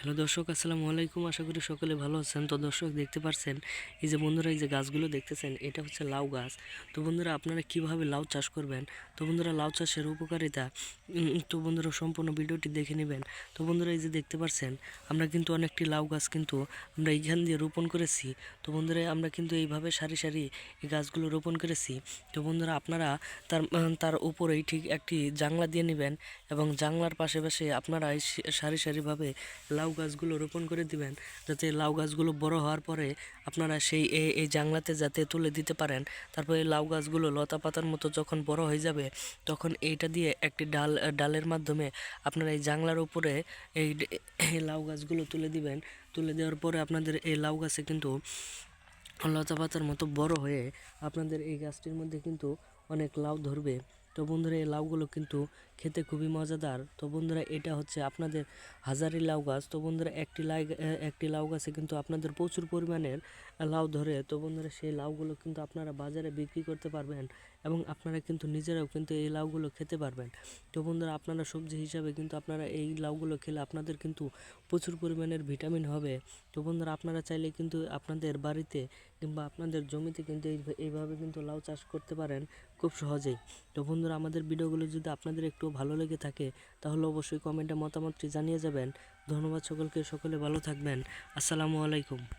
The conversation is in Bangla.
হ্যালো দর্শক, আসসালামু আলাইকুম। আশা করি সকলে ভালো আছেন। তো দর্শক, দেখতে পাচ্ছেন এই যে বন্ধুরা, এই যে গাছগুলো দেখতেছেন, এটা হচ্ছে লাউ গাছ। তো বন্ধুরা, আপনারা কীভাবে লাউ চাষ করবেন? তো বন্ধুরা, লাউ চাষের উপকারিতা তো বন্ধুরা, সম্পূর্ণ ভিডিওটি দেখে নেবেন। তো বন্ধুরা, এই যে দেখতে পাচ্ছেন আমরা কিন্তু অনেকটি লাউ গাছ কিন্তু আমরা এইখান দিয়ে রোপণ করেছি। তো বন্ধুরা, আমরা কিন্তু এইভাবে সারি সারি এই গাছগুলো রোপণ করেছি। তো বন্ধুরা, আপনারা তার তার উপরেই ঠিক একটি জাংলা দিয়ে নেবেন এবং জাংলার পাশে পাশে আপনারা এই সারি সারিভাবে লাউ গাছগুলো রোপণ করে দিবেন, যাতে লাউ গাছগুলো বড় হওয়ার পরে আপনারা সেই এই জাংলাতে যাতে তুলে দিতে পারেন। তারপরে লাউ গাছগুলো লতা পাতার মতো যখন বড় হয়ে যাবে, তখন এইটা দিয়ে একটি ডাল, ডালের মাধ্যমে আপনারা এই জাংলার উপরে এই লাউ গাছগুলো তুলে দিবেন। তুলে দেওয়ার পরে আপনাদের এই লাউ গাছে কিন্তু লতা পাতার মতো বড় হয়ে আপনাদের এই গাছটির মধ্যে কিন্তু অনেক লাউ ধরবে। তো বন্ধুরা, এই লাউগুলো কিন্তু খেতে খুবই মজাদার। তো বন্ধুরা, এটা হচ্ছে আপনাদের হাজারি লাউ গাছ। তো বন্ধুরা, একটি লাই একটি লাউ গাছে কিন্তু আপনাদের প্রচুর পরিমাণের লাউ ধরে। তো বন্ধুরা, সেই লাউগুলো কিন্তু আপনারা বাজারে বিক্রি করতে পারবেন এবং আপনারা কিন্তু নিজেরাও কিন্তু এই লাউগুলো খেতে পারবেন। তো বন্ধুরা, আপনারা সবজি হিসাবে কিন্তু আপনারা এই লাউগুলো খেলে আপনাদের কিন্তু প্রচুর পরিমাণের ভিটামিন হবে। তো বন্ধুরা, আপনারা চাইলে কিন্তু আপনাদের বাড়িতে কিংবা আপনাদের জমিতে কিন্তু এই- এইভাবে কিন্তু লাউ চাষ করতে পারেন খুব সহজেই। তো বন্ধুরা, আমাদের ভিডিওগুলো যদি আপনাদের একটু ভালো লেগে থাকে, তাহলে অবশ্যই কমেন্টে মতামতটি জানিয়ে যাবেন। ধন্যবাদ সকলকে, সকলে ভালো থাকবেন। আসসালামু আলাইকুম।